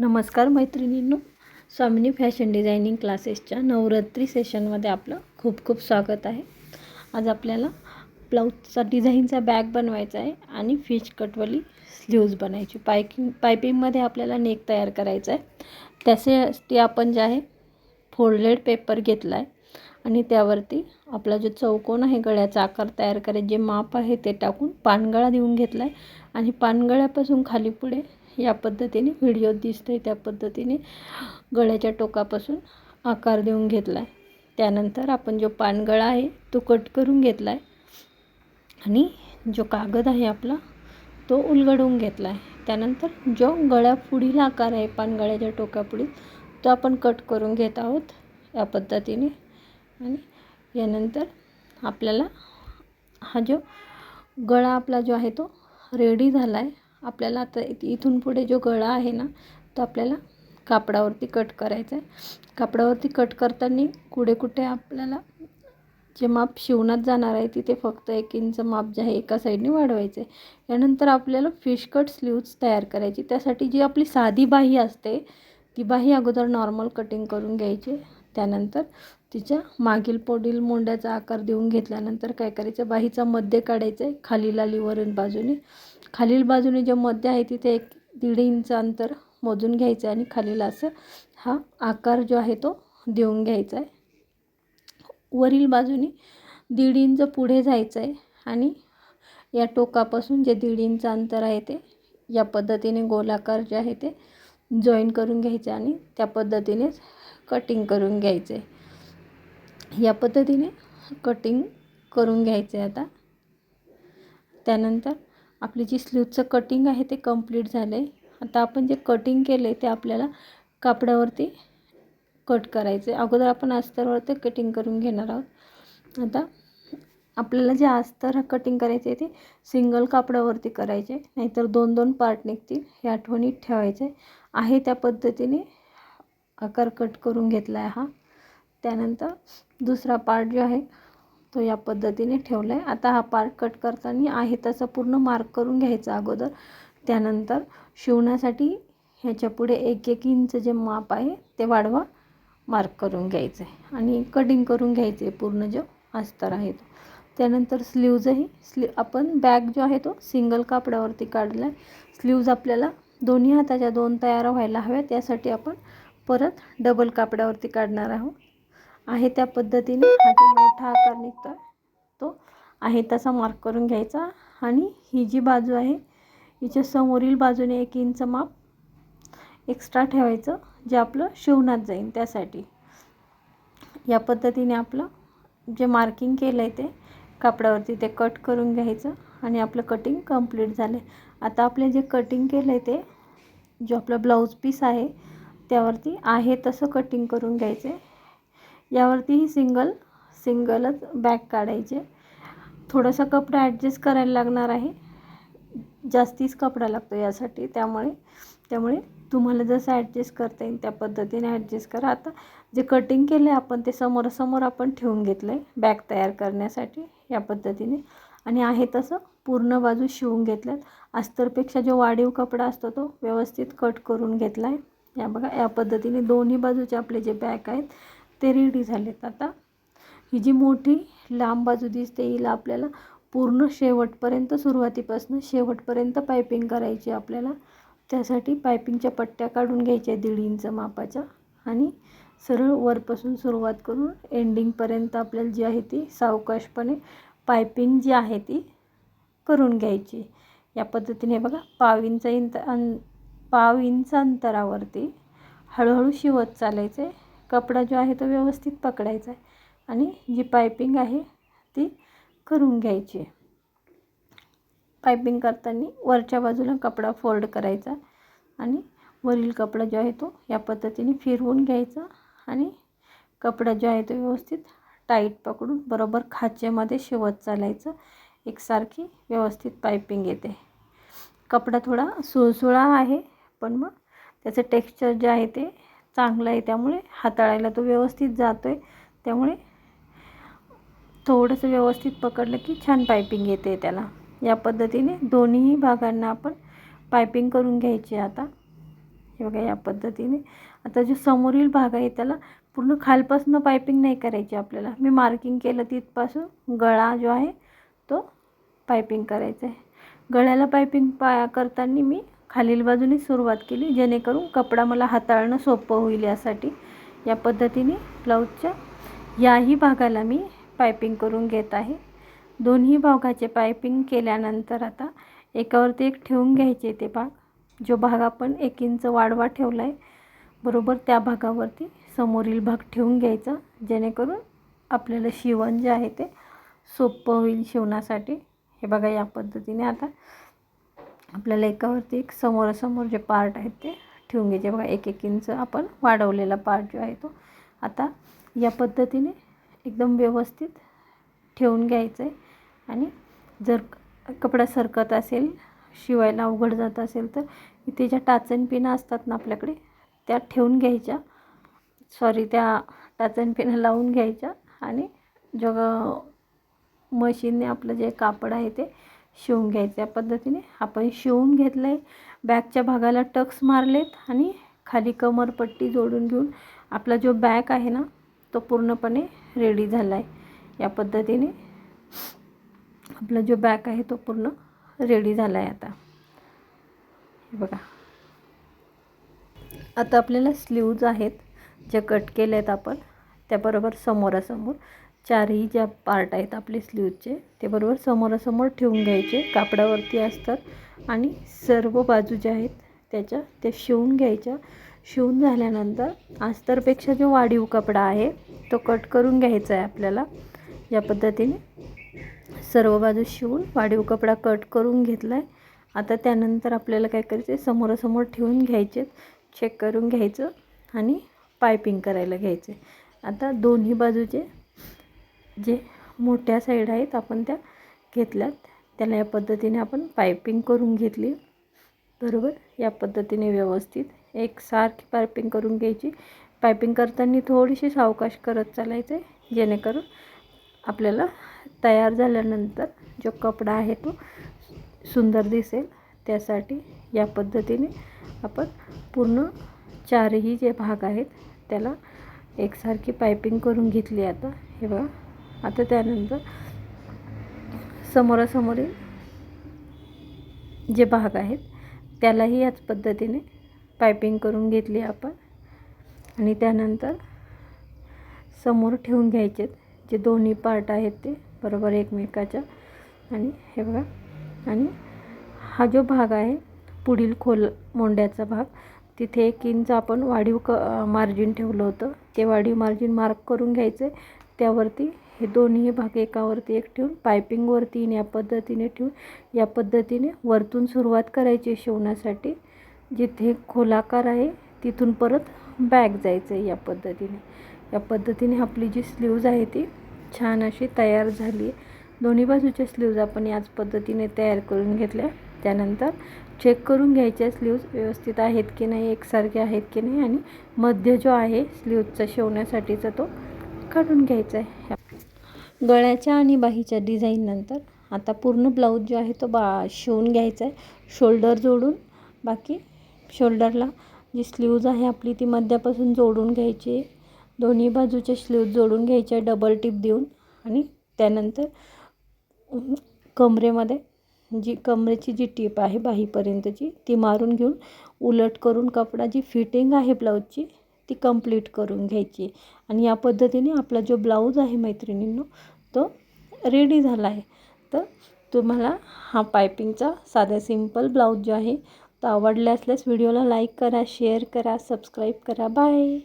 नमस्कार मैत्रिणींनो. Swamini fashion designing क्लासेसच्या नवरात्री सेशनमध्ये आपलं खूप खूप स्वागत आहे. आज आपल्याला ब्लाऊजचा डिझाईनचा बॅग बनवायचा आहे आणि फिश कटवाली स्लीव्ज बनायची. पायकिंग पायपिंगमध्ये आपल्याला नेक तयार करायचा आहे. त्यासाठी आपण जे आहे फोल्डेड पेपर घेतला आहे आणि त्यावरती आपला जो चौकोन आहे गळ्याचा आकार तयार करायचे. जे माप आहे ते टाकून पानगळा देऊन घेतला आहे आणि पानगळ्यापासून खाली पुढे या पद्धतीने व्हिडिओ दिसतोय त्या पद्धतीने गळ्याच्या टोकापासून आकार देऊन घेतला आहे त्यानंतर आपण जो पानगळा आहे तो कट करून घेतला आहे आणि जो कागद आहे आपला तो उलगडून घेतला आहे त्यानंतर जो गळ्या पुढील आकार आहे पानगळ्याच्या टोकापुढील तो आपण कट करून घेत आहोत या पद्धतीने. आणि यानंतर आपल्याला हा जो गळा आपला जो आहे तो रेडी झाला आहे आपल्याला आता इथून पुढे जो गळा आहे ना तो आपल्याला कापडावरती कट करायचा आहे. कापडावरती कट करताना कुठे कुठे आपल्याला जे माप शिवणात जाणार आहे तिथे फक्त एक इंच माप जे आहे एका साईडने वाढवायचं आहे. यानंतर आपल्याला फिश कट स्लीव्ज तयार करायची. त्यासाठी जी आपली साधी बाही असते ती बाही अगोदर नॉर्मल कटिंग करून घ्यायची. त्यानंतर तिच्या मागील पोडील मोंड्याचा आकार देऊन घेतल्यानंतर काय करायचं? बाहीचा मध्य काढायचं आहे खाली लालीवरून बाजूने. खालील बाजूने जे मध्य आहे तिथे एक दीड इंच अंतर मोजून घ्यायचं आहे आणि खालील असं हा आकार जो आहे तो देऊन घ्यायचा आहे. वरील बाजूने दीड इंच पुढे जायचं आहे आणि या टोकापासून जे दीड इंच अंतर आहे ते या पद्धतीने गोलाकार जे आहे ते जॉईन करून घ्यायचे आणि त्या पद्धतीनेच कटिंग करून घ्यायचं आहे. या पद्धतीने कटिंग करून घ्यायचं आहे आता. त्यानंतर आपली जी स्लीवचं कटिंग आहे ते कंप्लीट झालं आहे आता आपण जे कटिंग केलं आहे ते आपल्याला कापडावरती कट करायचं आहे अगोदर आपण अस्तरवरती कटिंग करून घेणार आहोत. आता आपल्याला जे अस्तर कटिंग करायचे ते सिंगल कापडावरती करायचे नाहीतर दोन दोन पार्ट निघतील. हे आठवणीत ठेवायचे आहे त्या पद्धतीने आकार कट करून घेतला आहे हा. त्यानंतर दुसरा पार्ट जो आहे तो या पद्धतीने ठेवला आहे आता हा पार्ट कट करताना आहे तसा पूर्ण मार्क करून घ्यायचा अगोदर. त्यानंतर शिवण्यासाठी ह्याच्या पुढे एक एक इंच जे माप आहे ते वाढवा मार्क करून घ्यायचं आहे आणि कटिंग करून घ्यायचे आहे पूर्ण जो अस्तर आहे तो. त्यानंतर स्लीवजही स्ली आपण बॅग जो आहे तो सिंगल कापडावरती काढला आहे स्लीव्ज आपल्याला दोन्ही हाताच्या दोन तयार व्हायला हव्यात. त्यासाठी आपण परत डबल कापडावरती काढणार आहोत. आहे त्या पद्धतीने हा जो मोठा आकार निघतो आहे तो आहे तसा मार्क करून घ्यायचा. आणि ही जी बाजू आहे हिच्या समोरील बाजूने एक इंच माप एक्स्ट्रा ठेवायचं जे आपलं शिवण्यात जाईल त्यासाठी. या पद्धतीने आपलं जे मार्किंग केलं आहे ते कापडावरती ते कट करून घ्यायचं आणि आपलं कटिंग कंप्लीट झालं आहे आता आपले जे कटिंग केलं आहे ते जो आपला ब्लाऊज पीस आहे त्यावरती आहे तसं कटिंग करून घ्यायचं आहे यावरतीही सिंगल सिंगलच बॅग काढायचे. थोडंसं कपडा ॲडजस्ट करायला लागणार आहे. जास्तीच कपडा लागतो यासाठी. त्यामुळे त्यामुळे तुम्हाला जसं ॲडजस्ट करता येईल त्या पद्धतीने ॲडजस्ट करा. आता जे कटिंग केलं आहे आपण ते समोरासमोर आपण ठेवून घेतलं आहे बॅग तयार करण्यासाठी या पद्धतीने. आणि आहे तसं पूर्ण बाजू शिवून घेतल्यात. अस्तरपेक्षा जो वाढीव कपडा असतो तो व्यवस्थित कट करून घेतला आहे या बघा या पद्धतीने दोन्ही बाजूचे आपले जे बॅग आहेत ते रेडी झालेत. आता ही जी मोठी लांब बाजू दिसते हिला आपल्याला पूर्ण शेवटपर्यंत सुरुवातीपासून शेवटपर्यंत पायपिंग करायची आपल्याला. त्यासाठी पायपिंगच्या पट्ट्या काढून घ्यायच्या दीड इंच मापाच्या. आणि सरळ वरपासून सुरुवात करून एंडिंगपर्यंत आपल्याला जी आहे ती सावकाशपणे पायपिंग जी आहे ती करून घ्यायची. या पद्धतीने बघा पाव इंच इंत अं पाव इंच अंतरावरती हळूहळू शिवत चालायचं आहे कपडा जो आहे तो व्यवस्थित पकडायचा आहे. आणि जी पायपिंग आहे ती करून घ्यायची आहे. पायपिंग करताना वरच्या बाजूला कपडा फोल्ड करायचा आणि वरील कपडा जो आहे तो या पद्धतीने फिरवून घ्यायचा आणि कपडा जो आहे तो व्यवस्थित टाईट पकडून बरोबर खाचेमध्ये शिवत चालायचं. एकसारखी व्यवस्थित पायपिंग येते. कपडा थोडा सुळसुळा आहे पण मग त्याचं टेक्स्चर जे आहे ते चांगलं आहे. त्यामुळे हाताळायला तो व्यवस्थित जातो आहे त्यामुळे थोडंसं व्यवस्थित पकडलं की छान पायपिंग येते त्याला. या पद्धतीने दोन्हीही भागांना आपण पायपिंग करून घ्यायची आता. हे बघा या पद्धतीने. आता जो समोरील भाग आहे त्याला पूर्ण खालपासून पायपिंग नाही करायची आपल्याला. मी मार्किंग केलं तिथपासून गळा जो आहे तो पायपिंग करायचा आहे. गळ्याला पायपिंग पा करताना मी खालील बाजूने सुरुवात केली जेणेकरून कपडा मला हाताळणं सोपं होईल यासाठी. या पद्धतीने ब्लाऊजच्या याही भागाला मी पायपिंग करून घेत आहे. दोन्ही भागाचे पायपिंग केल्यानंतर आता एकावरती एक ठेवून घ्यायचे ते भाग. जो भाग आपण एक इंच वाढवा ठेवला आहे बरोबर त्या भागावरती समोरील भाग ठेवून घ्यायचा जेणेकरून आपल्याला शिवण जे आहे ते सोपं होईल शिवण्यासाठी हे बघा या पद्धतीने आता आपल्याला एकावरती एक समोरासमोर जे पार्ट आहेत ते ठेवून घ्यायचे. बघा एक एक इंच आपण वाढवलेला पार्ट जो आहे तो आता या पद्धतीने एकदम व्यवस्थित ठेवून घ्यायचं आहे आणि जर कपडा सरकत असेल शिवायला अवघड जात असेल तर इथे ज्या टाचन पिना असतात ना आपल्याकडे त्या ठेवून घ्यायच्या. सॉरी त्या टाचन पिनं लावून घ्यायच्या. आणि जग मशीनने आपलं जे कापड आहे ते शिवून घ्यायचं. या पद्धतीने आपण शिवून घेतलं आहे बॅगच्या भागाला टक्स मारलेत आणि खाली कमरपट्टी जोडून घेऊन आपला जो बॅग आहे ना तो पूर्णपणे रेडी झाला आहे या पद्धतीने आपला जो बॅग आहे तो पूर्ण रेडी झाला आहे आता. हे बघा. आता आपल्याला स्लीव्ज आहेत ज्या कट केल्या आहेत आपण त्याबरोबर समोरासमोर चारही ज्या पार्ट आहेत आपले स्लीवचे ते बरोबर समोरासमोर ठेवून घ्यायचे. कापडावरती असतात. आणि सर्व बाजू ज्या आहेत त्याच्या त्या शिवून घ्यायच्या. शिवून झाल्यानंतर अस्तरपेक्षा जो वाढीव कपडा आहे तो कट करून घ्यायचा आहे आपल्याला. या पद्धतीने सर्व बाजू शिवून वाढीव कपडा कट करून घेतला आहे आता त्यानंतर आपल्याला काय करायचं आहे समोरासमोर ठेवून घ्यायचे चेक करून घ्यायचं आणि पायपिंग करायला घ्यायचे आता दोन्ही बाजूचे जे मोठ्या साईड आहेत आपण त्या घेतल्यात. त्याला या पद्धतीने आपण पायपिंग करून घेतली. बरोबर? या पद्धतीने व्यवस्थित. एक सारखी पायपिंग करून घ्यायची. पायपिंग करताना थोडीशी सावकाश करत चालायचं आहे जेणेकरून आपल्याला तयार झाल्यानंतर जो कपडा आहे तो सुंदर दिसेल. त्यासाठी या पद्धतीने आपण पूर्ण चारही जे भाग आहेत त्याला एकसारखी पायपिंग करून घेतली आता. हे बघा. आता त्यानंतर समोरासमोरील जे भाग आहेत त्यालाही याच पद्धतीने पायपिंग करून घेतली आपण. आणि त्यानंतर समोर ठेवून घ्यायचे जे दोन्ही पार्ट आहेत ते बरोबर एकमेकाच्या. आणि हे बघा. आणि हा जो भाग आहे पुढील खोल मोंड्याचा भाग तिथे एक इंच आपण वाढीव क मार्जिन ठेवलं होतं. ते वाढीव मार्जिन मार्क करून घ्यायचं. त्यावरती हे दोन्ही भाग एकावरती एक ठेवून पायपिंगवरती या पद्धतीने ठेवून या पद्धतीने वरतून सुरुवात करायची शिवण्यासाठी. जिथे खोलाकार आहे तिथून परत बॅग जायचं आहे या पद्धतीने. या पद्धतीने आपली जी स्लीव्ज आहे ती छान अशी तयार झाली आहे. दोन्ही बाजूच्या स्लीव्ज आपण याच पद्धतीने तयार करून घेतल्या. त्यानंतर चेक करून घ्यायच्या स्लीव्ज व्यवस्थित आहेत की नाही एकसारखे आहेत की नाही आणि मध्य जो आहे स्लीव्जचा शिवण्यासाठीचा तो काढून घ्यायचा आहे. गळ्याच्या आणि बाहीच्या डिझाईननंतर आता पूर्ण ब्लाऊज जो आहे तो बा शिवून घ्यायचा आहे. शोल्डर जोडून. बाकी शोल्डरला जी स्लीव्ज आहे आपली ती मध्यापासून जोडून घ्यायची. दोन्ही बाजूचे स्लीव्ज जोडून घ्यायचे डबल टिप देऊन. आणि त्यानंतर कमरेमध्ये जी कमरेची जी टीप आहे बाहीपर्यंतची ती मारून घेऊन उलट करून कपडा जी फिटिंग आहे ब्लाऊजची ती कंप्लीट करून घ्यायची. आणि या पद्धतीने आपला जो ब्लाऊज आहे मैत्रिणींनो तो रेडी झाला आहे. तर तुम्हाला हा पायपिंगचा साधा सिंपल ब्लाऊज जो आहे तो आवडला असल्यास व्हिडिओला लाईक करा शेअर करा सबस्क्राईब करा. बाय